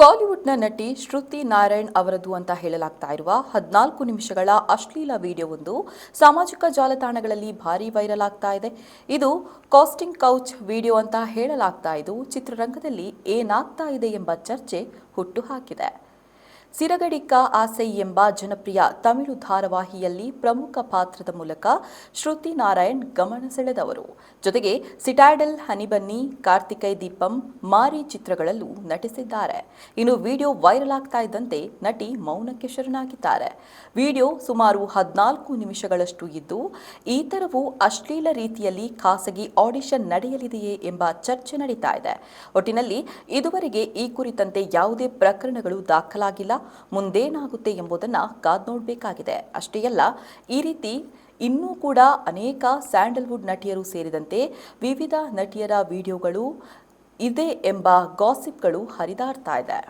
ಕಾಲಿವುಡ್ನ ನಟಿ ಶ್ರುತಿ ನಾರಾಯಣ್ ಅವರದು ಅಂತ ಹೇಳಲಾಗ್ತಾ ಇರುವ ಹದಿನಾಲ್ಕು ನಿಮಿಷಗಳ ಅಶ್ಲೀಲ ವಿಡಿಯೋವೊಂದು ಸಾಮಾಜಿಕ ಜಾಲತಾಣಗಳಲ್ಲಿ ಭಾರಿ ವೈರಲ್ ಆಗ್ತಾ ಇದೆ. ಇದು ಕಾಸ್ಟಿಂಗ್ ಕೌಚ್ ವಿಡಿಯೋ ಅಂತ ಹೇಳಲಾಗ್ತಾ ಇದು. ಚಿತ್ರರಂಗದಲ್ಲಿ ಏನಾಗ್ತಾ ಇದೆ ಎಂಬ ಚರ್ಚೆ ಹುಟ್ಟುಹಾಕಿದೆ ಸಿರಗಡಿಕ್ಕ ಆಸೆ ಎಂಬ ಜನಪ್ರಿಯ ತಮಿಳು ಧಾರಾವಾಹಿಯಲ್ಲಿ ಪ್ರಮುಖ ಪಾತ್ರದ ಮೂಲಕ ಶ್ರುತಿ ನಾರಾಯಣ್ ಗಮನ ಸೆಳೆದವರು. ಜೊತೆಗೆ ಸಿಟಾಡಲ್ ಹನಿಬನ್ನಿ, ಕಾರ್ತಿಕೈ ದೀಪಂ, ಮಾರಿ ಚಿತ್ರಗಳಲ್ಲೂ ನಟಿಸಿದ್ದಾರೆ. ಇನ್ನು ವಿಡಿಯೋ ವೈರಲ್ ಆಗ್ತಾ ಇದ್ದಂತೆ ನಟಿ ಮೌನಕ್ಕೆ ಶರಣಾಗಿದ್ದಾರೆ. ವಿಡಿಯೋ ಸುಮಾರು ಹದಿನಾಲ್ಕು ನಿಮಿಷಗಳಷ್ಟು ಇದ್ದು, ಈ ಅಶ್ಲೀಲ ರೀತಿಯಲ್ಲಿ ಖಾಸಗಿ ಆಡಿಷನ್ ನಡೆಯಲಿದೆಯೇ ಎಂಬ ಚರ್ಚೆ ನಡೀತಾ ಇದೆ. ಒಟ್ಟಿನಲ್ಲಿ ಇದುವರೆಗೆ ಈ ಕುರಿತಂತೆ ಯಾವುದೇ ಪ್ರಕರಣಗಳು ದಾಖಲಾಗಿಲ್ಲ. ಮುಂದೇನಾಗುತ್ತೆ ಎಂಬುದನ್ನು ಕಾದ್ ನೋಡಬೇಕಾಗಿದೆ. ಅಷ್ಟೇ ಅಲ್ಲ, ಈ ರೀತಿ ಇನ್ನೂ ಕೂಡ ಅನೇಕ ಸ್ಯಾಂಡಲ್ವುಡ್ ನಟಿಯರು ಸೇರಿದಂತೆ ವಿವಿಧ ನಟಿಯರ ವಿಡಿಯೋಗಳು ಇದೆ ಎಂಬ ಗಾಸಿಪ್ಗಳು ಹರಿದಾಡ್ತಾ ಇದೆ.